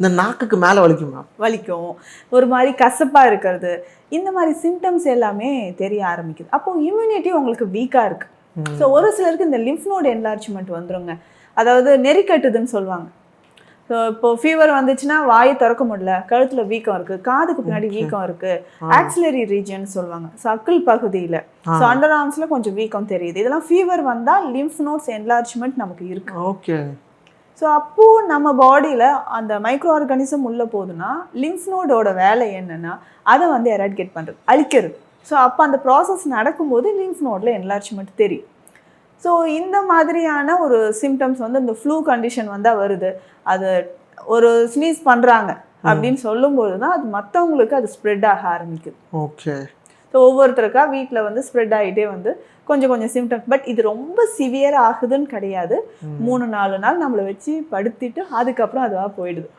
இந்த நாக்குக்கு மேலே வலிக்குமா? வலிக்கும். ஒரு மாதிரி கசப்பாக இருக்கிறது. இந்த மாதிரி சிம்டம்ஸ் எல்லாமே தெரிய ஆரம்பிக்குது. அப்போ இம்யூனிட்டி உங்களுக்கு வீக்காக இருக்கு. ஸோ ஒரு சிலருக்கு இந்த லிம்ஃப் நோட் என்லார்ஜ்மெண்ட் வந்துருங்க. அதாவது நெறிக்கட்டுதுன்னு சொல்லுவாங்க. ஸோ இப்போ ஃபீவர் வந்துச்சுன்னா வாயை திறக்க முடியல. கழுத்துல வீக்கம் இருக்கு. காதுக்கு பின்னாடி வீக்கம் இருக்கு. ஆக்சிலரி ரீஜன் சொல்லுவாங்க. சக்கிள் பகுதியில். ஸோ அண்டர் ஆர்ம்ஸ்ல கொஞ்சம் வீக்கம் தெரியுது. இதெல்லாம் ஃபீவர் வந்தால் லிம்ஃப் நோட்ஸ் என்லார்ஜ்மெண்ட் நமக்கு இருக்கு. ஓகே ஸோ அப்போ நம்ம பாடியில் அந்த மைக்ரோ ஆர்கானிசம் உள்ளே போகுதுன்னா லிம்ஃப் நோடோட வேலை என்னன்னா அதை வந்து எராடிகேட் பண்ணுறது அழிக்கிறது. ஸோ அப்போ அந்த ப்ராசஸ் நடக்கும்போது லிம்ஃப் நோடில் என்லார்ஜ்மெண்ட் தெரியும். ஸோ இந்த மாதிரியான ஒரு சிம்டம்ஸ் வந்து இந்த ஃப்ளூ கண்டிஷன் வந்தால் வருது. அது ஒரு ஸ்னீஸ் பண்ணுறாங்க அப்படின்னு சொல்லும்போது தான் அது மற்றவங்களுக்கு அது ஸ்ப்ரெட் ஆக ஆரம்பிக்குது. ஓகே ஸோ ஒவ்வொருத்தருக்கா வீட்டில் வந்து ஸ்ப்ரெட் ஆகிட்டே வந்து கொஞ்சம் கொஞ்சம் சிம்டம்ஸ் பட் இது ரொம்ப சிவியர் ஆகுதுன்னு கிடையாது. மூணு நாலு நாள் நம்மளை வச்சு படுத்திட்டு அதுக்கப்புறம் அதுவாக போயிடுது.